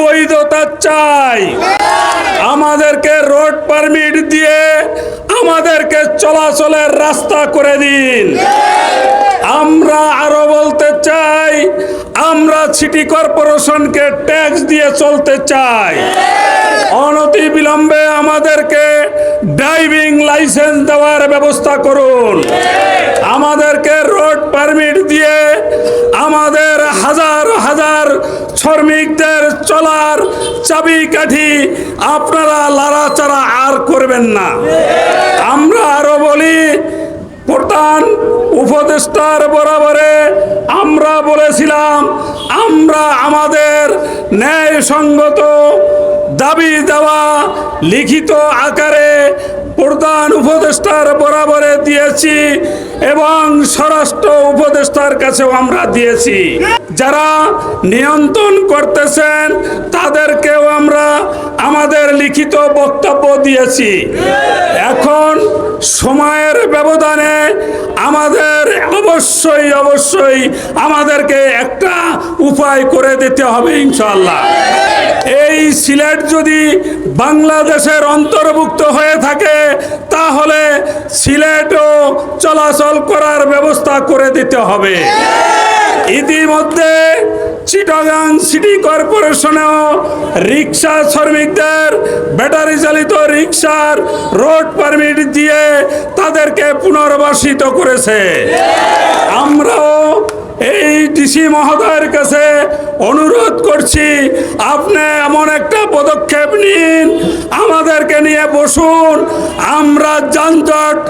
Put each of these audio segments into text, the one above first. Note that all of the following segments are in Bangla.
বৈধতা চাই। আমাদেরকে রোড পারমিট দিয়ে আমাদেরকে চলাচলের রাস্তা করে দিন। আমরা আরও বলতে চাই, আমরা সিটি কর্পোরেশনকে ট্যাক্স দিয়ে চলতে চাই। অনতি বিলম্বে আমাদেরকে ড্রাইভিং লাইসেন্স দেওয়ার ব্যবস্থা করুন। আমাদেরকে রোড পারমিট দিয়ে আমাদের হাজার হাজার শ্রমিকদের চলার চাবি কাঠি আপনারা লাড়াচাড়া আর করবেন না। আমরা আরও বলি, প্রধান উপদেষ্টার বরাবরে আমরা বলেছিলাম, আমরা আমাদের ন্যায়সঙ্গত দাবি দেওয়া লিখিত আকারে প্রধান উপদেষ্টার বরাবরে দিয়েছি এবং স্বরাষ্ট্র উপদেষ্টার কাছেও আমরা দিয়েছি। যারা নিয়ন্ত্রণ করতেছেন, তাদেরকেও আমরা আমাদের লিখিত বক্তব্য দিয়েছি। এখন সময়ের ব্যবধানে আমাদের অবশ্যই অবশ্যই আমাদেরকে একটা উপায় করে দিতে হবে ইনশাল্লাহ এই সিলেট যদি বাংলাদেশের অন্তর্ভুক্ত হয়ে থাকে, তাহলে সিলেটও চলাচল করার ব্যবস্থা করে দিতে হবে। ইতিমধ্যে চিটাগাং সিটি কর্পোরেশনেও রিক্সা শ্রমিকদের ব্যাটারি চালিত রিক্সার রোড পারমিট দিয়ে তাদেরকে পুনর্বাসিত করেছে। আমরাও এই ডিসি মহোদয়ের কাছে অনুরোধ করছি, আপনি এমন একটা পদক্ষেপ নিন, আমাদেরকে নিয়ে বসুন, আমরা যানজট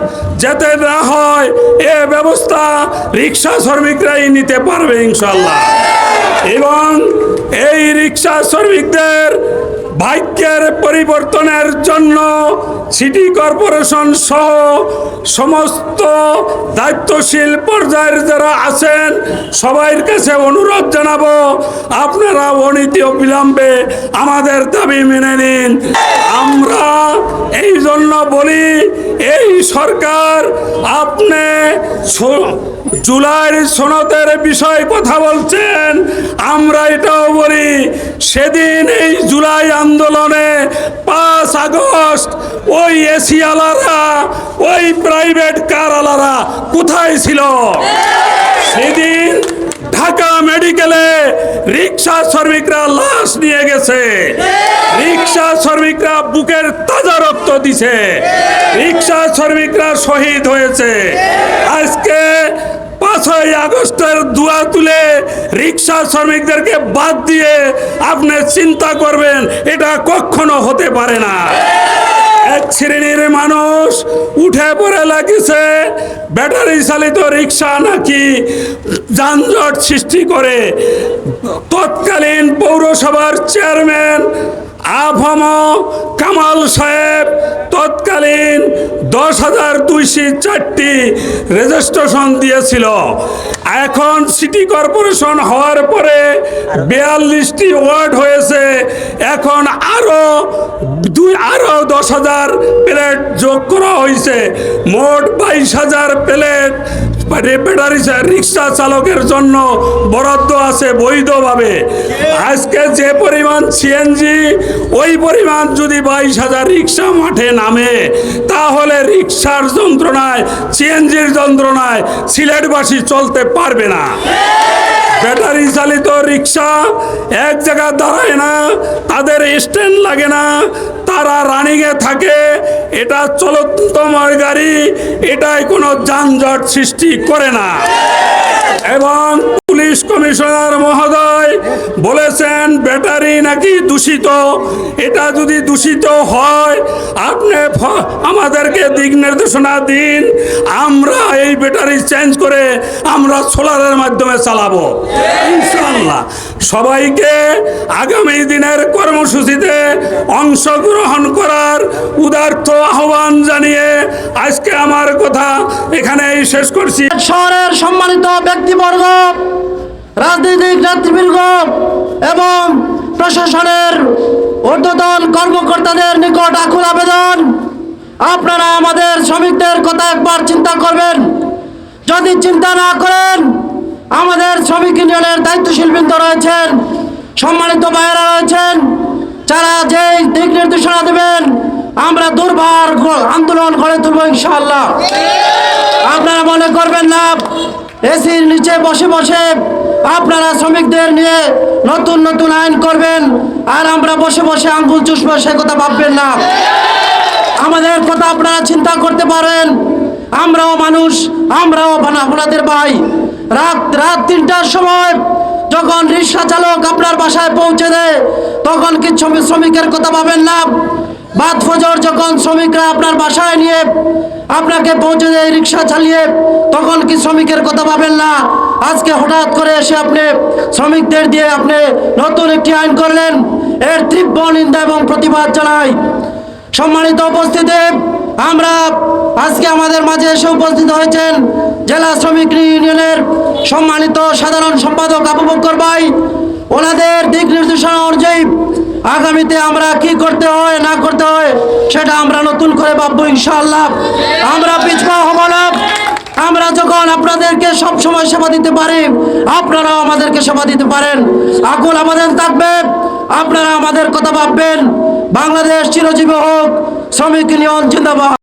যাতে না হয়, এ ব্যবস্থা রিক্সা শ্রমিকরাই নিতে পারবে ইনশাল্লাহ এবং এই রিক্সা শ্রমিকদের ভাগ্যের পরিবর্তনের জন্য সিটি কর্পোরেশন সহ সমস্ত দায়িত্বশীল পর্যায়ের যারা আছেন, সবাইয়ের কাছে অনুরোধ জানাব, আপনারা অনীতি বিলম্বে আমাদের দাবি মেনে নিন। আমরা এই জন্য বলি, এই সরকার আপনি জুলাইয়ের সনদের বিষয়ে কথা বলছেন, আমরা এটাও বলি, সেদিন এই জুলাই আন্দোলনে পাঁচ আগস্ট ওই এসিয়ালারা ওই প্রাইভেট কারওয়ালারা কোথায় ছিল? সেদিন ঢাকা মেডিকেলে রিক্সা শ্রমিকরা লাশ নিয়ে গেছে। রিক্সা শ্রমিকরা বুকের দিছে। রিক্সা শ্রমিকরা শহীদ হয়েছে। আজকে পাঁচই আগস্টের দুয়া তুলে রিক্সা শ্রমিকদেরকে বাদ দিয়ে আপনি চিন্তা করবেন, এটা কখনো হতে পারে না। এক শ্রেণির মানুষ উঠে পড়ে লাগিছে ব্যাটারি চালিত রিক্সা নাকি যানজট সৃষ্টি করে। তৎকালীন পৌরসভার চেয়ারম্যান আভম কামাল সাহেব তৎকালীন দশ হাজার দুইশো চারটি রেজিস্ট্রেশন দিয়েছিল। এখন সিটি কর্পোরেশন হওয়ার পরে বিয়াল্লিশটি ওয়ার্ড হয়েছে। এখন আরও দুই আরও দশ হাজার প্লেট যোগ করা হয়েছে। মোট বাইশ হাজার প্লেট ব্যাটারি রিক্সা চালকের জন্য বরাদ্দ আছে বৈধভাবে। আজকে যে পরিমাণ সিএনজি ওই পরিমাণ যদি বাইশ হাজার রিক্সা মাঠে নামে, তাহলে রিক্সার যন্ত্রণায়, সিএনজির যন্ত্রণায় সিলেটবাসী চলতে পারবে না। ব্যাটারি চালিত রিক্সা এক জায়গায় দাঁড়ায় না, তাদের স্ট্যান্ড লাগে না, তারা রানিংয়ে থাকে, এটা চলন্তময় গাড়ি, এটাই কোনো যানজট সৃষ্টি করে না। এবং পুলিশ কমিশনার মহোদয় বলেছেন, ব্যাটারি নাকি দূষিত? এটা যদি দূষিত হয়, আপনি আমাদেরকে দিক নির্দেশনা দিন। আমরা এই ব্যাটারি চেঞ্জ করে আমরা সোলারের মাধ্যমে চালাবো। ইনশাল্লাহ সবাইকে আগামী দিনের কর্মসূচিতে অংশগ্রহণ করার উদার্থ আহ্বান জানিয়ে আজকে আমার কথা এখানেই শেষ করছি। শহরের সম্মানিত ব্যক্তিবর্গ, রাজনৈতিক নেতৃবৃন্দ এবং প্রশাসনের ঊর্ধ্বতন কর্মকর্তাদের নিকট আকুল আবেদন, আপনারা আমাদের শ্রমিকদের কথা একবার চিন্তা করবেন। যদি চিন্তা না করেন, আমাদের শ্রমিক ইউনিয়নের দায়িত্বশীল বৃন্দ রয়েছেন সম্মানিত ভাইয়েরা রয়েছেন, যারা যে দিক নির্দেশনা দেবেন, আমরা দুর্বার আন্দোলন গড়ে তুলব ইনশাআল্লাহ। আপনারা মনে করবেন না, এসির নিচে বসে বসে আপনারা শ্রমিকদের নিয়ে নতুন নতুন আইন করবেন, আর আমরা বসে বসে আঙ্গুল চুষবো, সে কথা ভাববেন না। আমাদের কথা আপনারা চিন্তা করতে পারেন, আমরাও মানুষ, আমরাও আপনাদের ভাই। রাত রাত তিনটার সময় যখন রিক্সা চালক আপনার বাসায় পৌঁছে দেয়, তখন কি শ্রমিক শ্রমিকের কথা ভাবেন না? বাদ ফজর যখন শ্রমিকরা আপনার বাসায় নিয়ে আপনাকে পৌঁছে দেয় রিক্সা চালিয়ে, তখন কি শ্রমিকের কথা ভাবেন না? আজকে হঠাৎ করে এসে আপনি শ্রমিকদের দিয়ে আপনি নতুন একটি আইন করলেন। এর তীব্র নিন্দা এবং প্রতিবাদ জানাই। সম্মানিত উপস্থিতি, আমরা আজকে আমাদের মাঝে এসে উপস্থিত হয়েছেন জেলা শ্রমিক ইউনিয়নের সম্মানিত সাধারণ সম্পাদক আবু বক্কর ভাই, ওনাদের দিক নির্দেশনা অনুযায়ী আগামীতে আমরা কি করতে হয়, না করতে হয়, সেটা আমরা নতুন করে ভাববো ইনশাআল্লাহ। আমরা পিছপা হব না আমরা যখন আপনাদেরকে সব সময় সেবা দিতে পারি, আপনারাও আমাদেরকে সেবা দিতে পারেন। আকুল আমাদের থাকবে, আপনারা আমাদের কথা ভাববেন। বাংলাদেশ চিরজীবী হোক, শ্রমিক ইউনিয়ন, জিন্দাবাদ।